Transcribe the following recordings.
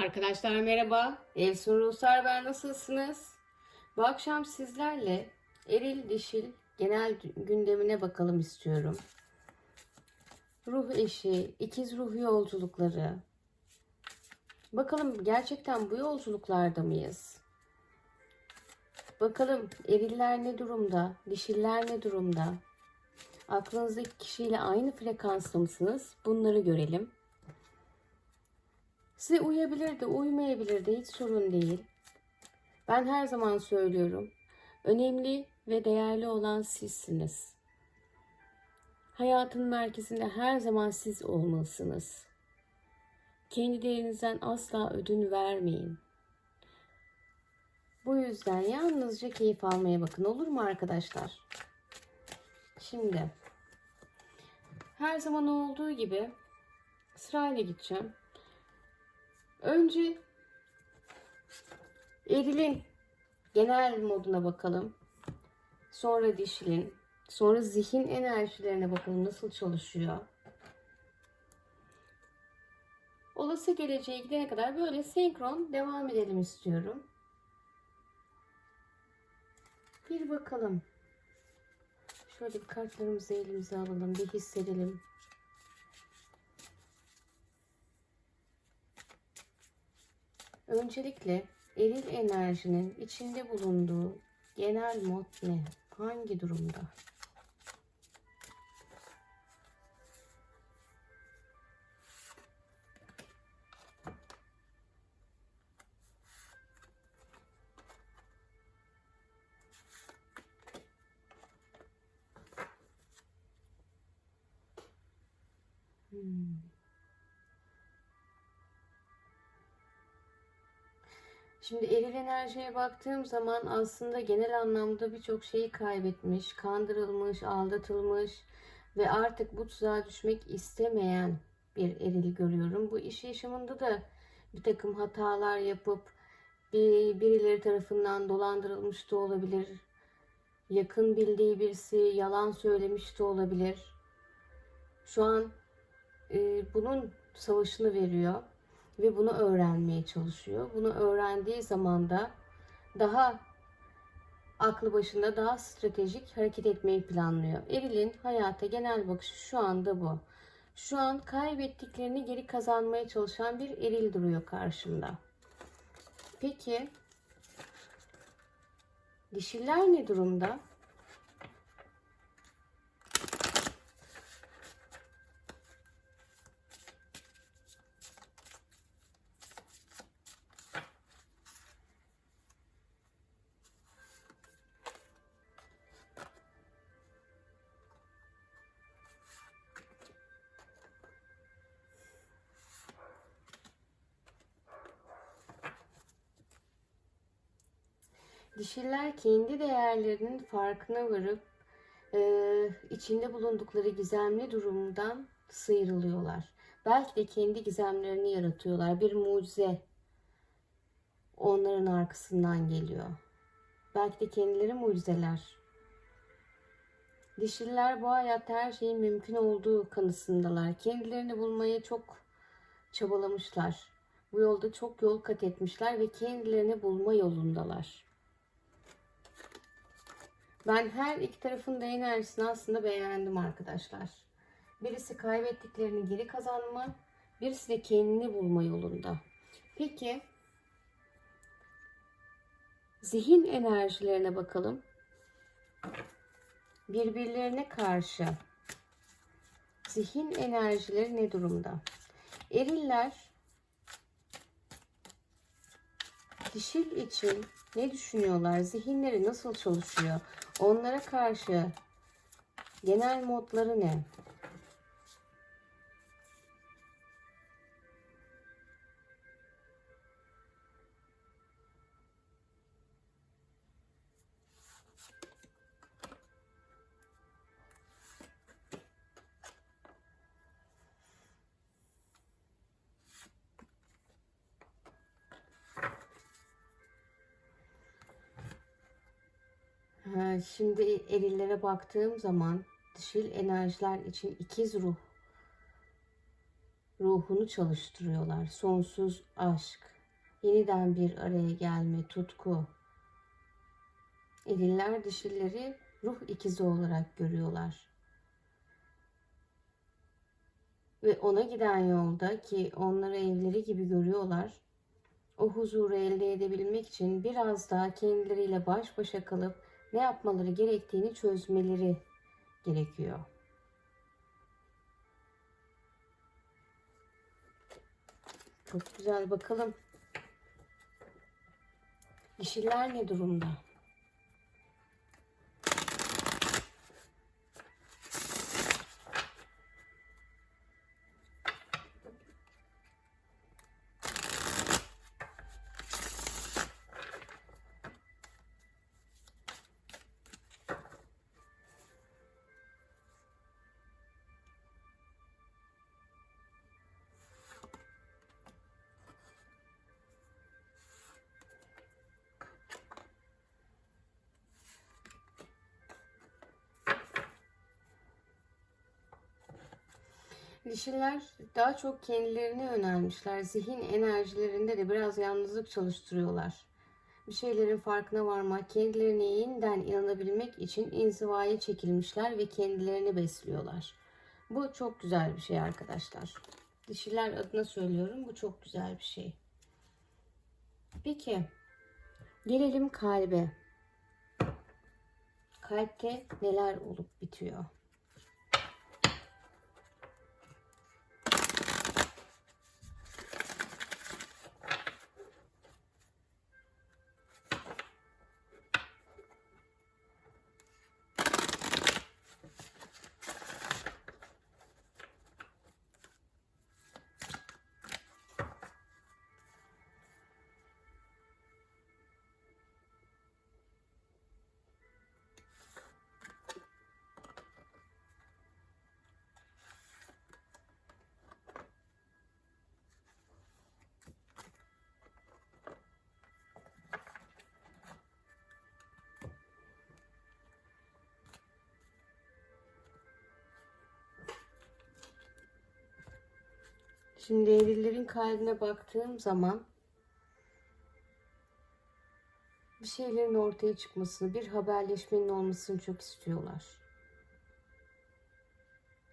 Arkadaşlar merhaba. Evsun Ruhsar ben nasılsınız? Bu akşam sizlerle eril dişil genel gündemine bakalım istiyorum. Ruh eşi, ikiz ruh yolculukları. Bakalım gerçekten bu yolculuklarda mıyız? Bakalım eriller ne durumda, dişiller ne durumda? Aklınızdaki kişiyle aynı frekansta mısınız? Bunları görelim. Size uyabilir de uymayabilir de hiç sorun değil. Ben her zaman söylüyorum. Önemli ve değerli olan sizsiniz. Hayatın merkezinde her zaman siz olmalısınız. Kendi değerinizden asla ödün vermeyin. Bu yüzden yalnızca keyif almaya bakın olur mu arkadaşlar? Şimdi her zaman olduğu gibi sırayla gideceğim. Önce erilin genel moduna bakalım. Sonra dişilin. Sonra zihin enerjilerine bakalım nasıl çalışıyor. Olası geleceğe gidene kadar böyle senkron devam edelim istiyorum. Bir bakalım. Şöyle kartlarımızı elimize alalım. Bir hissedelim. Öncelikle eril enerjinin içinde bulunduğu genel mod ne? Hangi durumda? Şimdi eril enerjiye baktığım zaman aslında genel anlamda birçok şeyi kaybetmiş, kandırılmış, aldatılmış ve artık bu tuzağa düşmek istemeyen bir eril görüyorum. Bu iş yaşamında da bir takım hatalar yapıp bir, birileri tarafından dolandırılmış da olabilir. Yakın bildiği birisi yalan söylemiş de olabilir. Şu an e, bunun savaşını veriyor ve bunu öğrenmeye çalışıyor. Bunu öğrendiği zaman da daha aklı başında daha stratejik hareket etmeyi planlıyor. Eril'in hayata genel bakışı şu anda bu. Şu an kaybettiklerini geri kazanmaya çalışan bir eril duruyor karşımda. Peki dişiler ne durumda? Dişiler kendi değerlerinin farkına varıp e, içinde bulundukları gizemli durumdan sıyrılıyorlar. Belki de kendi gizemlerini yaratıyorlar. Bir mucize onların arkasından geliyor. Belki de kendileri mucizeler. Dişiler bu hayatta her şeyin mümkün olduğu kanısındalar. Kendilerini bulmaya çok çabalamışlar. Bu yolda çok yol kat etmişler ve kendilerini bulma yolundalar. Ben her iki tarafın da enerjisini aslında beğendim arkadaşlar. Birisi kaybettiklerini geri kazanma, birisi de kendini bulma yolunda. Peki zihin enerjilerine bakalım. Birbirlerine karşı zihin enerjileri ne durumda? Eriller dişil için ne düşünüyorlar? Zihinleri nasıl çalışıyor? Onlara karşı genel modları ne? Şimdi erillere baktığım zaman dişil enerjiler için ikiz ruh ruhunu çalıştırıyorlar. Sonsuz aşk, yeniden bir araya gelme, tutku. Eriller dişilleri ruh ikizi olarak görüyorlar. Ve ona giden yolda ki onları evleri gibi görüyorlar. O huzuru elde edebilmek için biraz daha kendileriyle baş başa kalıp ne yapmaları gerektiğini çözmeleri gerekiyor. Çok güzel bakalım. Dişiler ne durumda? Dişiler daha çok kendilerine yönelmişler. Zihin enerjilerinde de biraz yalnızlık çalıştırıyorlar. Bir şeylerin farkına varmak, kendilerine yeniden inanabilmek için inzivaya çekilmişler ve kendilerini besliyorlar. Bu çok güzel bir şey arkadaşlar. Dişiler adına söylüyorum. Bu çok güzel bir şey. Peki. Gelelim kalbe. Kalpte neler olup bitiyor? Şimdi erillerin kalbine baktığım zaman bir şeylerin ortaya çıkmasını, bir haberleşmenin olmasını çok istiyorlar.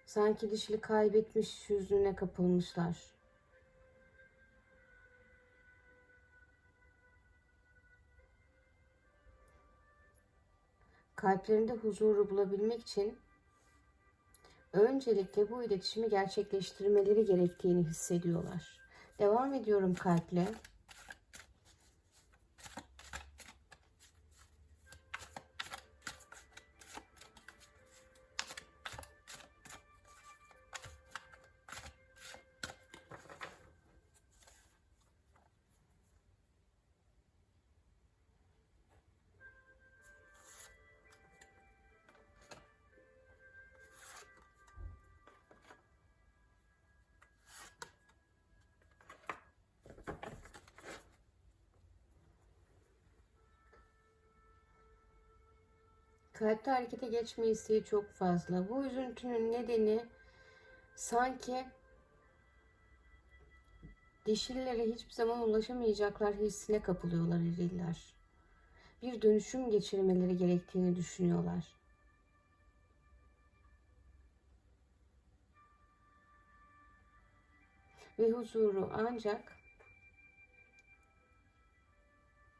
Sanki dişili kaybetmiş hüznüne kapılmışlar. Kalplerinde huzuru bulabilmek için öncelikle bu iletişimi gerçekleştirmeleri gerektiğini hissediyorlar. Devam ediyorum kalple. Kalpte harekete geçme isteği çok fazla. Bu üzüntünün nedeni sanki dişillere hiçbir zaman ulaşamayacaklar hissine kapılıyorlar eriller. Bir dönüşüm geçirmeleri gerektiğini düşünüyorlar. Ve huzuru ancak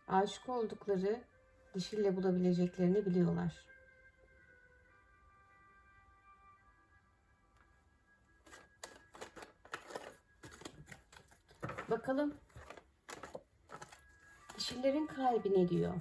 aşık oldukları dişiyle bulabileceklerini biliyorlar. Bakalım dişilerin kalbi ne diyor?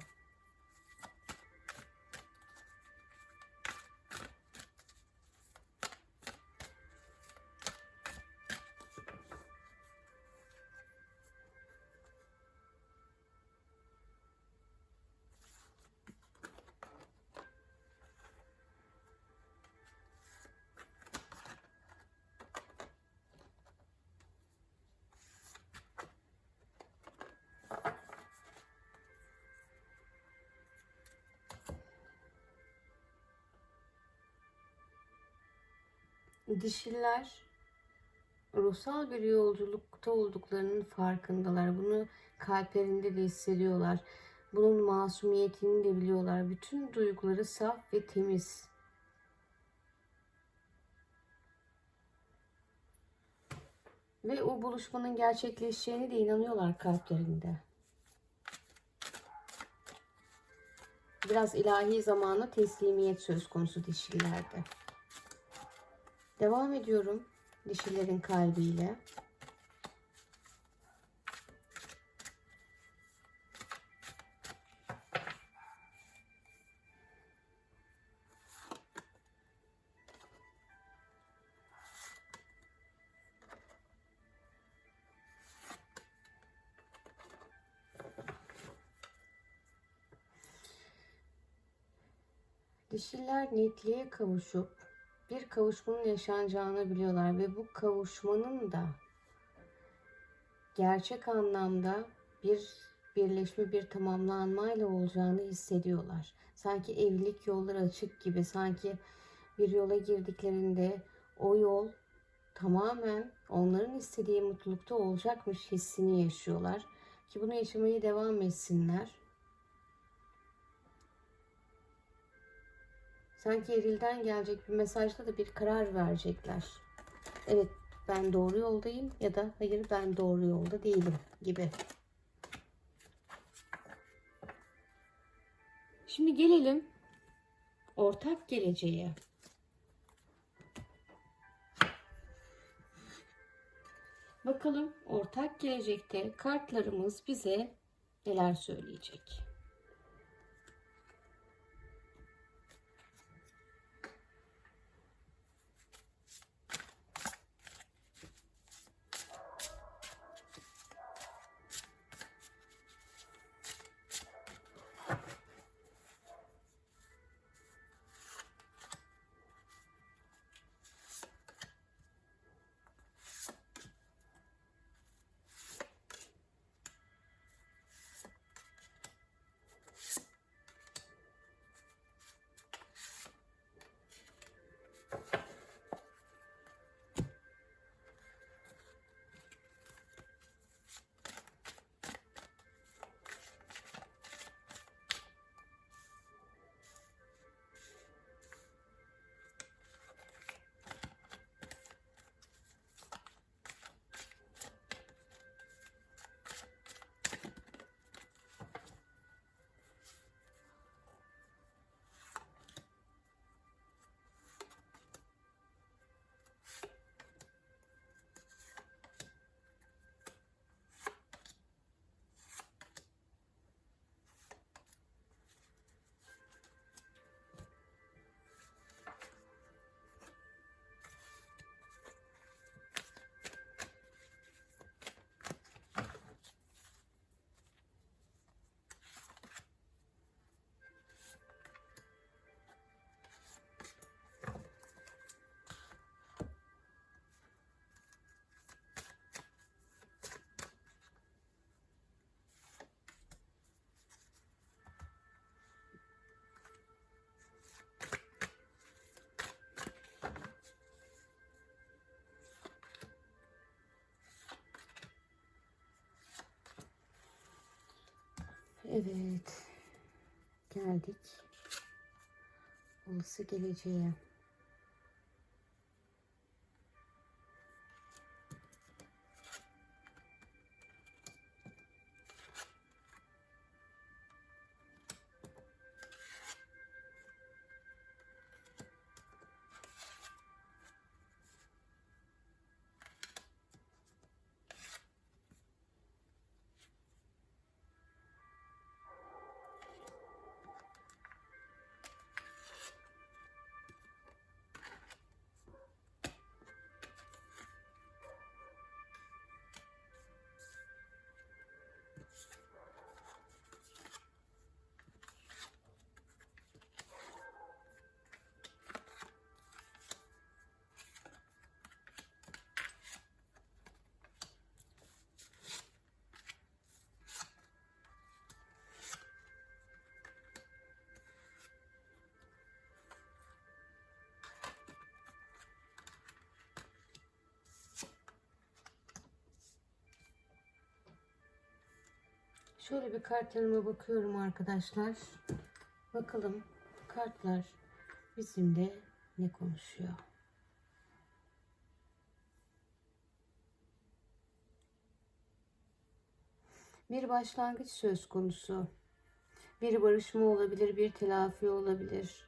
Dişiler ruhsal bir yolculukta olduklarının farkındalar. Bunu kalplerinde de hissediyorlar. Bunun masumiyetini de biliyorlar. Bütün duyguları saf ve temiz. Ve o buluşmanın gerçekleşeceğine de inanıyorlar kalplerinde. Biraz ilahi zamana teslimiyet söz konusu dişillerde. Devam ediyorum dişilerin kalbiyle. Dişiler netliğe kavuşup bir kavuşmanın yaşanacağını biliyorlar ve bu kavuşmanın da gerçek anlamda bir birleşme, bir tamamlanmayla olacağını hissediyorlar. Sanki evlilik yolları açık gibi, sanki bir yola girdiklerinde o yol tamamen onların istediği mutlulukta olacakmış hissini yaşıyorlar. Ki bunu yaşamaya devam etsinler. Sanki erilden gelecek bir mesajda da bir karar verecekler. Evet ben doğru yoldayım ya da hayır ben doğru yolda değilim gibi. Şimdi gelelim ortak geleceğe. Bakalım ortak gelecekte kartlarımız bize neler söyleyecek. Evet. Geldik. Olası geleceğe. Şöyle bir kartlarıma bakıyorum arkadaşlar. Bakalım kartlar bizimle ne konuşuyor? Bir başlangıç söz konusu. Bir barışma olabilir, bir telafi olabilir.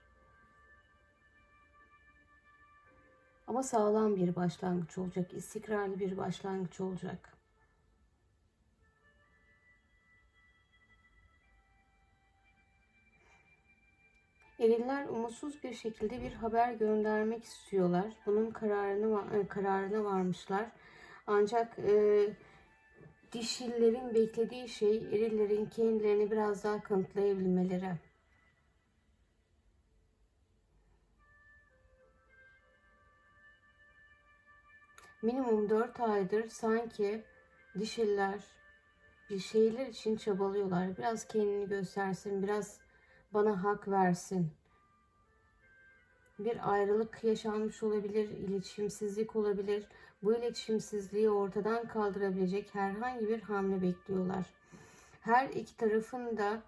Ama sağlam bir başlangıç olacak, istikrarlı bir başlangıç olacak. Eriller umutsuz bir şekilde bir haber göndermek istiyorlar. Bunun kararını e, kararına varmışlar. Ancak e, dişillerin beklediği şey erillerin kendilerini biraz daha kanıtlayabilmeleri. Minimum 4 aydır sanki dişiller bir şeyler için çabalıyorlar. Biraz kendini göstersin, biraz bana hak versin. Bir ayrılık yaşanmış olabilir, iletişimsizlik olabilir. Bu iletişimsizliği ortadan kaldırabilecek herhangi bir hamle bekliyorlar. Her iki tarafın da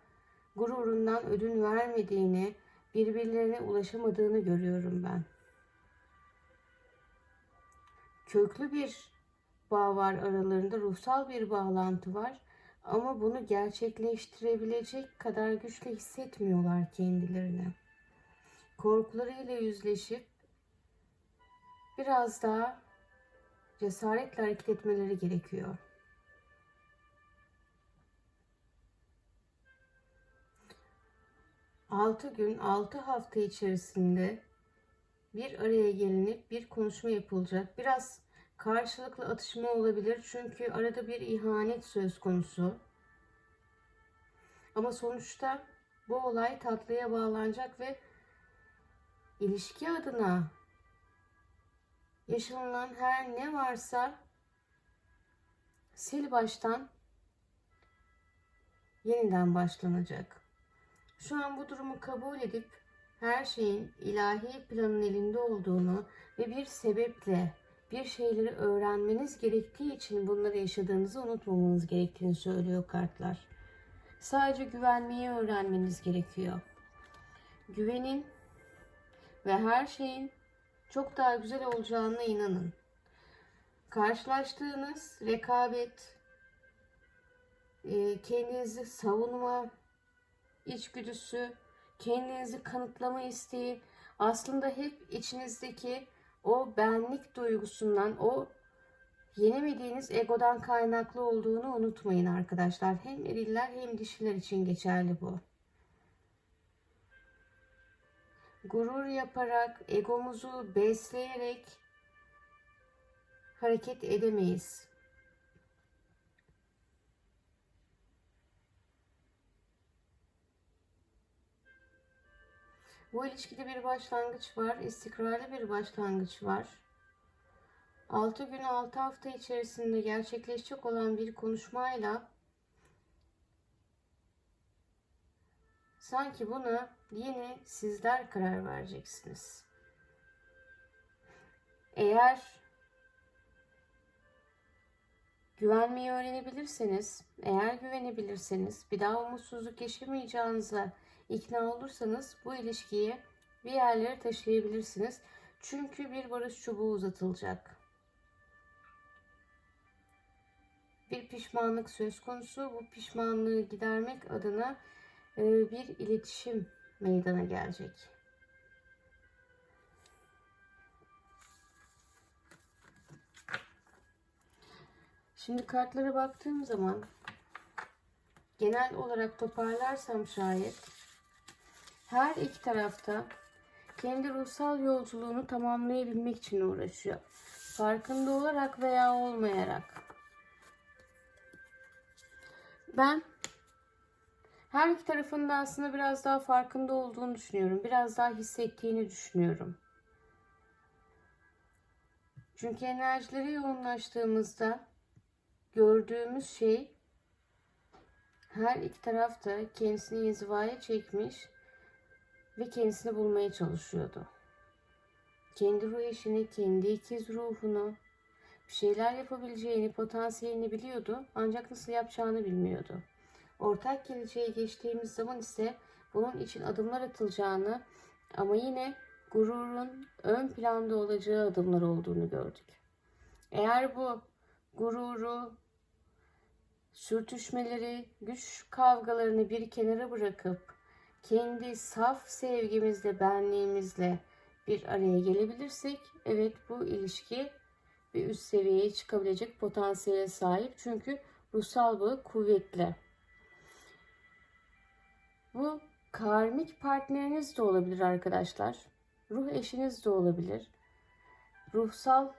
gururundan ödün vermediğini, birbirlerine ulaşamadığını görüyorum ben. Köklü bir bağ var aralarında, ruhsal bir bağlantı var. Ama bunu gerçekleştirebilecek kadar güçlü hissetmiyorlar kendilerini. Korkularıyla yüzleşip biraz daha cesaretle hareket etmeleri gerekiyor. Altı gün, altı hafta içerisinde bir araya gelinip bir konuşma yapılacak. Biraz karşılıklı atışma olabilir çünkü arada bir ihanet söz konusu. Ama sonuçta bu olay tatlıya bağlanacak ve ilişki adına yaşanılan her ne varsa sil baştan yeniden başlanacak. Şu an bu durumu kabul edip her şeyin ilahi planın elinde olduğunu ve bir sebeple bir şeyleri öğrenmeniz gerektiği için bunları yaşadığınızı unutmamanız gerektiğini söylüyor kartlar. Sadece güvenmeyi öğrenmeniz gerekiyor. Güvenin ve her şeyin çok daha güzel olacağına inanın. Karşılaştığınız rekabet, e, kendinizi savunma içgüdüsü, kendinizi kanıtlama isteği aslında hep içinizdeki o benlik duygusundan, o yenemediğiniz egodan kaynaklı olduğunu unutmayın arkadaşlar. Hem eriller hem dişiler için geçerli bu. Gurur yaparak, egomuzu besleyerek hareket edemeyiz. Bu ilişkide bir başlangıç var. istikrarlı bir başlangıç var. 6 gün 6 hafta içerisinde gerçekleşecek olan bir konuşmayla sanki buna yine sizler karar vereceksiniz. Eğer güvenmeyi öğrenebilirseniz, eğer güvenebilirseniz, bir daha umutsuzluk yaşamayacağınıza ikna olursanız bu ilişkiyi bir yerlere taşıyabilirsiniz. Çünkü bir barış çubuğu uzatılacak. Bir pişmanlık söz konusu. Bu pişmanlığı gidermek adına e, bir iletişim meydana gelecek. Şimdi kartlara baktığım zaman genel olarak toparlarsam şayet her iki tarafta kendi ruhsal yolculuğunu tamamlayabilmek için uğraşıyor. Farkında olarak veya olmayarak. Ben her iki tarafında aslında biraz daha farkında olduğunu düşünüyorum. Biraz daha hissettiğini düşünüyorum. Çünkü enerjileri yoğunlaştığımızda gördüğümüz şey her iki tarafta kendisini inzivaya çekmiş ve kendisini bulmaya çalışıyordu. Kendi ruh eşini, kendi ikiz ruhunu, bir şeyler yapabileceğini, potansiyelini biliyordu ancak nasıl yapacağını bilmiyordu. Ortak geleceğe geçtiğimiz zaman ise bunun için adımlar atılacağını ama yine gururun ön planda olacağı adımlar olduğunu gördük. Eğer bu gururu, sürtüşmeleri, güç kavgalarını bir kenara bırakıp kendi saf sevgimizle, benliğimizle bir araya gelebilirsek evet bu ilişki bir üst seviyeye çıkabilecek potansiyele sahip. Çünkü ruhsal bağı kuvvetli. Bu karmik partneriniz de olabilir arkadaşlar. Ruh eşiniz de olabilir. Ruhsal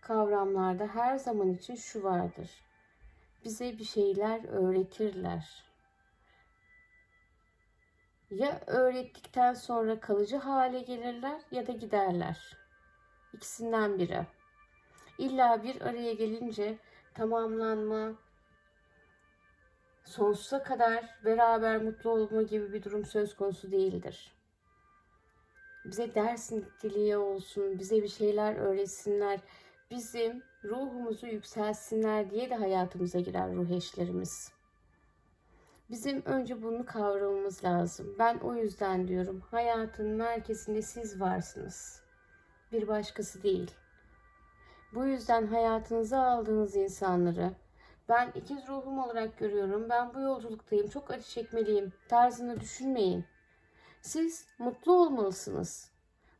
kavramlarda her zaman için şu vardır. Bize bir şeyler öğretirler. Ya öğrettikten sonra kalıcı hale gelirler ya da giderler. İkisinden biri. İlla bir araya gelince tamamlanma, sonsuza kadar beraber mutlu olma gibi bir durum söz konusu değildir. Bize ders niteliği olsun, bize bir şeyler öğretsinler, bizim ruhumuzu yükselsinler diye de hayatımıza girer ruh eşlerimiz. Bizim önce bunu kavramamız lazım. Ben o yüzden diyorum hayatın merkezinde siz varsınız. Bir başkası değil. Bu yüzden hayatınıza aldığınız insanları ben ikiz ruhum olarak görüyorum. Ben bu yolculuktayım. Çok acı çekmeliyim. Tarzını düşünmeyin. Siz mutlu olmalısınız.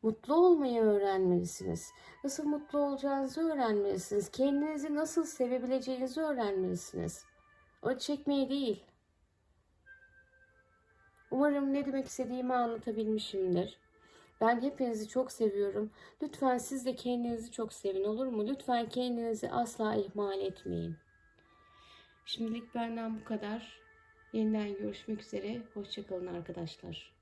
Mutlu olmayı öğrenmelisiniz. Nasıl mutlu olacağınızı öğrenmelisiniz. Kendinizi nasıl sevebileceğinizi öğrenmelisiniz. Acı çekmeyi değil. Umarım ne demek istediğimi anlatabilmişimdir. Ben hepinizi çok seviyorum. Lütfen siz de kendinizi çok sevin olur mu? Lütfen kendinizi asla ihmal etmeyin. Şimdilik benden bu kadar. Yeniden görüşmek üzere. Hoşçakalın arkadaşlar.